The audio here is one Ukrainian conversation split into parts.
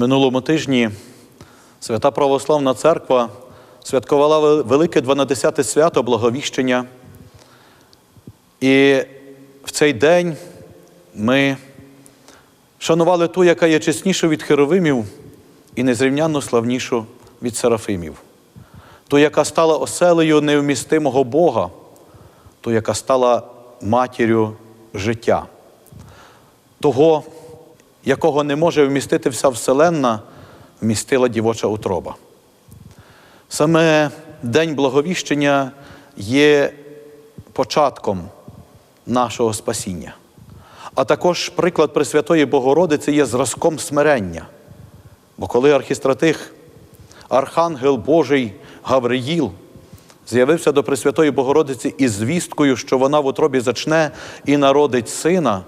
минулому тижні Свята Православна Церква святкувала велике 12 свято Благовіщення. І в цей день ми шанували ту, яка є чеснішу від херовимів і незрівнянно славнішу від серафимів, ту, яка стала оселею невмістимого Бога, ту, яка стала матір'ю життя, того, якого не може вмістити вся Вселенна, вмістила дівоча утроба. Саме День Благовіщення є початком нашого спасіння. А також приклад Пресвятої Богородиці є зразком смирення. Бо коли архістратих, Архангел Божий Гавриїл з'явився до Пресвятої Богородиці із звісткою, що вона в утробі зачне і народить сина,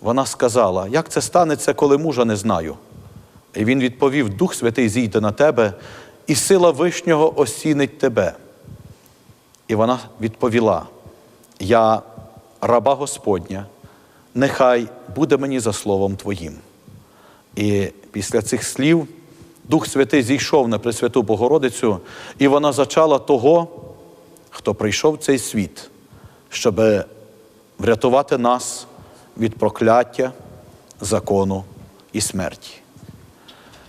вона сказала, як це станеться, коли мужа не знаю. І він відповів: Дух Святий зійде на тебе, і сила Вишнього осінить тебе. І вона відповіла: Я раба Господня, нехай буде мені за словом Твоїм. І після цих слів Дух Святий зійшов на Пресвяту Богородицю, і вона зачала того, хто прийшов в цей світ, щоб врятувати нас від прокляття, закону і смерті.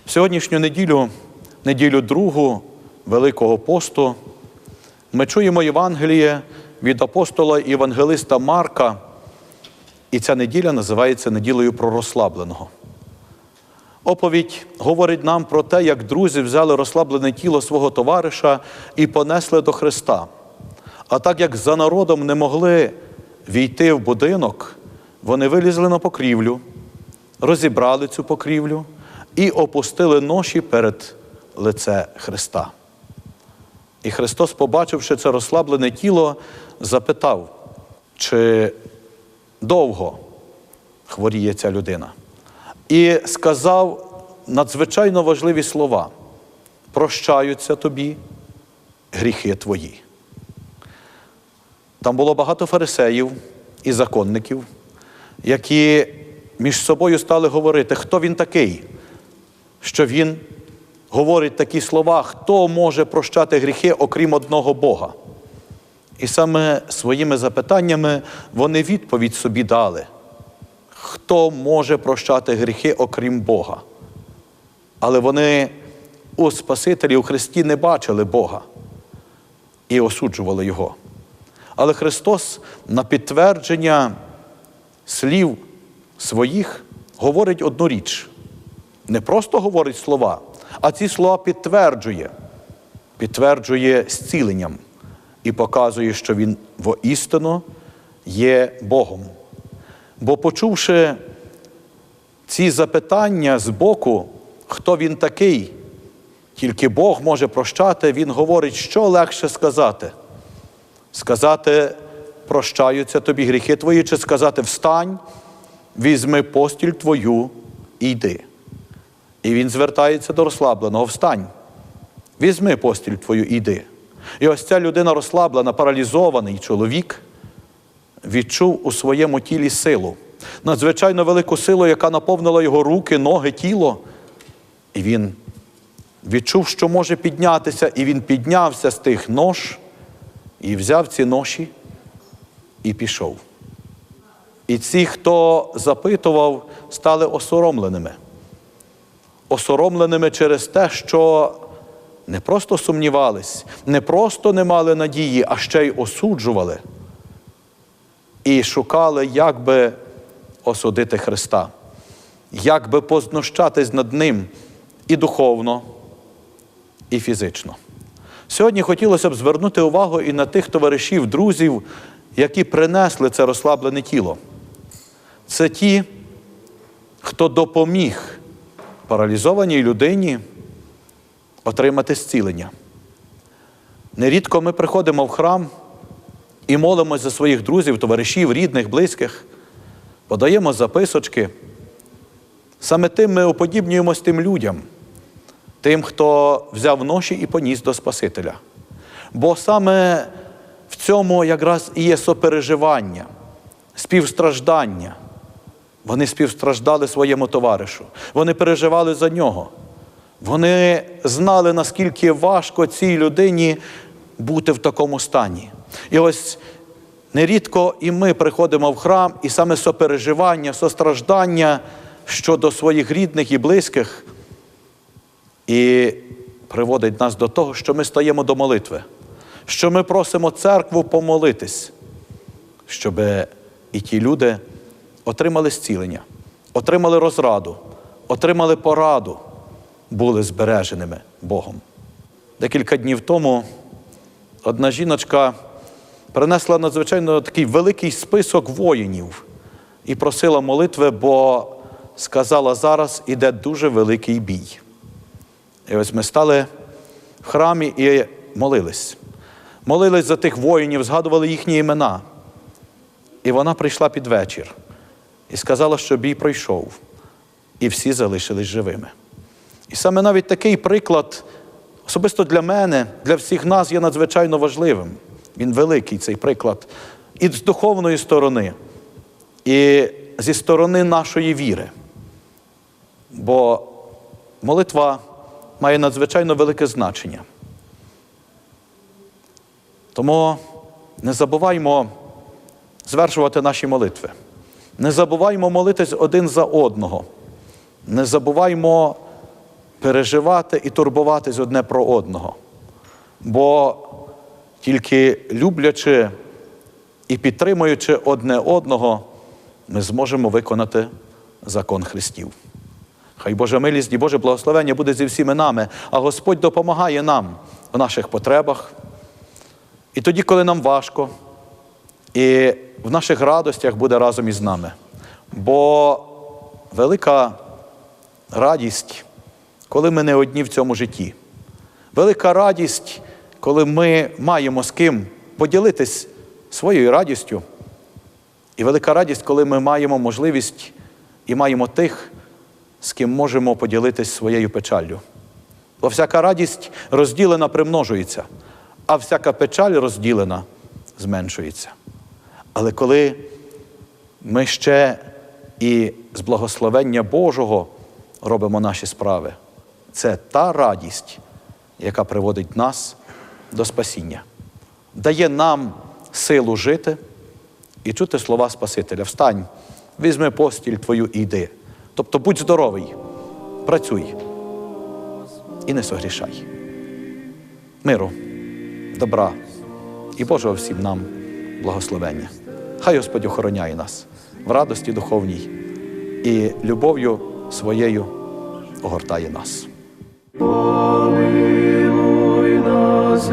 В сьогоднішню неділю, неділю другу Великого посту, ми чуємо Євангеліє від апостола Євангелиста Марка, і ця неділя називається неділею про розслабленого. Оповідь говорить нам про те, як друзі взяли розслаблене тіло свого товариша і понесли до Христа. А так як за народом не могли війти в будинок, вони вилізли на покрівлю, розібрали цю покрівлю і опустили ноші перед лице Христа. І Христос, побачивши це розслаблене тіло, запитав, чи довго хворіє ця людина. І сказав надзвичайно важливі слова: прощаються тобі гріхи твої. Там було багато фарисеїв і законників, які між собою стали говорити, хто він такий, що він говорить такі слова, хто може прощати гріхи, окрім одного Бога. І саме своїми запитаннями вони відповідь собі дали. Хто може прощати гріхи, окрім Бога? Але вони у Спасителі у Христі не бачили Бога і осуджували Його. Але Христос на підтвердження слів своїх говорить одну річ. Не просто говорить слова, а ці слова підтверджує, підтверджує зціленням і показує, що Він воістину є Богом. Бо, почувши ці запитання з боку, хто він такий, тільки Бог може прощати, Він говорить, що легше сказати. Сказати, прощаються тобі гріхи твої, чи сказати встань, візьми постіль твою і йди. І він звертається до розслабленого, встань, візьми постіль твою і йди. І ось ця людина розслаблена, паралізований чоловік, відчув у своєму тілі силу, надзвичайно велику силу, яка наповнила його руки, ноги, тіло. І він відчув, що може піднятися, і він піднявся з тих нож і взяв ці ноші і пішов. І ці, хто запитував, стали осоромленими. Осоромленими через те, що не просто сумнівались, не просто не мали надії, а ще й осуджували і шукали, як би осудити Христа, як би познущатись над Ним і духовно, і фізично. Сьогодні хотілося б звернути увагу і на тих товаришів, друзів, які принесли це розслаблене тіло. Це ті, хто допоміг паралізованій людині отримати зцілення. Нерідко ми приходимо в храм і молимось за своїх друзів, товаришів, рідних, близьких, подаємо записочки. Саме тим ми уподібнюємось тим людям, тим, хто взяв ноші і поніс до Спасителя. Бо саме цьому якраз і є сопереживання, співстраждання. Вони співстраждали своєму товаришу, вони переживали за нього. Вони знали, наскільки важко цій людині бути в такому стані. І ось нерідко і ми приходимо в храм, і саме сопереживання, состраждання щодо своїх рідних і близьких і приводить нас до того, що ми стаємо до молитви, що ми просимо церкву помолитись, щоб і ті люди отримали зцілення, отримали розраду, отримали пораду, були збереженими Богом. Декілька днів тому одна жіночка принесла надзвичайно такий великий список воїнів і просила молитви, бо сказала, зараз іде дуже великий бій. І ось ми стали в храмі і молились. Молились за тих воїнів, згадували їхні імена. І вона прийшла під вечір і сказала, що бій пройшов, і всі залишились живими. І саме навіть такий приклад, особисто для мене, для всіх нас є надзвичайно важливим. Він великий, цей приклад, і з духовної сторони, і зі сторони нашої віри. Бо молитва має надзвичайно велике значення. Тому не забуваймо звершувати наші молитви. Не забуваймо молитись один за одного. Не забуваймо переживати і турбуватись одне про одного. Бо тільки люблячи і підтримуючи одне одного, ми зможемо виконати закон Христів. Хай Божа милість і Боже благословення буде зі всіми нами, а Господь допомагає нам в наших потребах. І тоді, коли нам важко, і в наших радостях буде разом із нами. Бо велика радість, коли ми не одні в цьому житті. Велика радість, коли ми маємо з ким поділитись своєю радістю. І велика радість, коли ми маємо можливість і маємо тих, з ким можемо поділитись своєю печаллю. Бо всяка радість розділена примножується, а всяка печаль розділена зменшується. Але коли ми ще і з благословення Божого робимо наші справи, це та радість, яка приводить нас до спасіння, дає нам силу жити і чути слова Спасителя. Встань, візьми постіль твою і йди. Тобто будь здоровий, працюй і не согрішай. Миру, добра і Божого всім нам благословення. Хай Господь охороняє нас в радості духовній і любов'ю своєю огортає нас. Помилуй нас,